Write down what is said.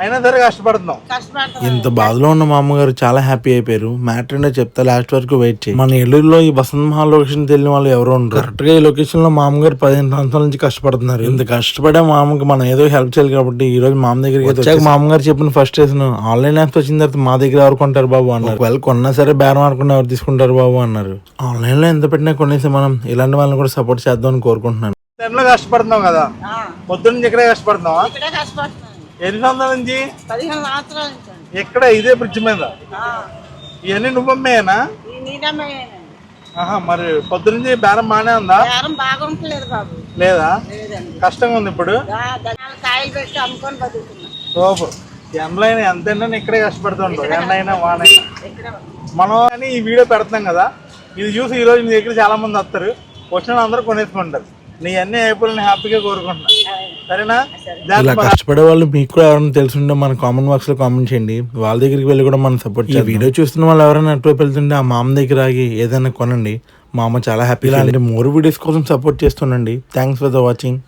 అయినా సరే కష్టపడుతున్నాం. ఇంత బాధలో ఉన్న మా అమ్మగారు చాలా హ్యాపీ అయిపోయారు. మ్యాటర్ ఏంటో చెప్తా లాస్ట్ వరకు వెయిట్ చేయి. మన ఏలూరులో ఈ వసంత మహల్ లొకేషన్ తెలియని వాళ్ళు ఎవరు ఉండరు. కరెక్ట్గా ఈ లొకేషన్లో మా అమ్మగారు పదిహేను సంవత్సరాల నుంచి కష్టపడుతున్నారు. ఇంత కష్టపడే మా అమ్మకి మనం ఏదో హెల్ప్ చేయాలి కాబట్టి ఈ రోజు మా అమ్మ దగ్గరికి వచ్చాక మా అమ్మగారు చెప్పిన ఫస్ట్ స్టేషన్ ఆన్లైన్ యాప్స్ వచ్చిన తర్వాత మా దగ్గర ఎవరు కొంటారు బాబు అన్నారు. ఒకవేళ కొన్నా సరే బేరం ఆడకుండా ఎవరు తీసుకుంటారు బాబు అన్నారు. ఆన్లైన్లో ఎంత పెట్టినా కొనేసి మనం ఇలాంటి వాళ్ళని కూడా సపోర్ట్ చేద్దామని కోరుకుంటున్నాను. టైంలో కష్టపడుతున్నాం కదా? పొద్దున్న నుంచి ఇక్కడే కష్టపడుతున్నావా? కష్టపడుతున్నాం ఎన్ని సంవత్సరాల నుంచి. ఇక్కడ ఇదే బ్రిడ్జ్ మీద? ఇవన్నీ నువ్వమ్మేనా ఆహా మరి పొద్దున్న నుంచి బేరం బాగానే ఉందా? లేదా? కష్టంగా ఉంది ఇప్పుడు? సూపర్ ఎండలైనా ఎంతైనా ఇక్కడే కష్టపడుతుంటాం ఎండైనా వానైనా. మనం కానీ ఈ వీడియో పెడతాం కదా ఇది చూసి ఈ రోజు నీ దగ్గర చాలా మంది వస్తారు. వచ్చిన అందరూ కొనేసుకుంటారు. నీ అన్ని అయిపోయిన హ్యాపీగా కోరుకుంటున్నా. సరేనా? ఇలా కష్టపడే వాళ్ళు మీకు కూడా ఎవరైనా తెలుసుంటే మన కామెంట్ బాక్స్లో కామెంట్ చేయండి. వాళ్ళ దగ్గరికి వెళ్ళి కూడా మనం సపోర్ట్ చేయాలి వీడియో చూస్తున్న వాళ్ళు ఎవరైనా అటువైపు వెళ్తుంటే ఆ మామ దగ్గర ఆగి ఏదైనా కొనండి. మా అమ్మ చాలా హ్యాపీ ఇలాంటి మోర్ వీడియోస్ కోసం support చేస్తుండండి. Thanks for the watching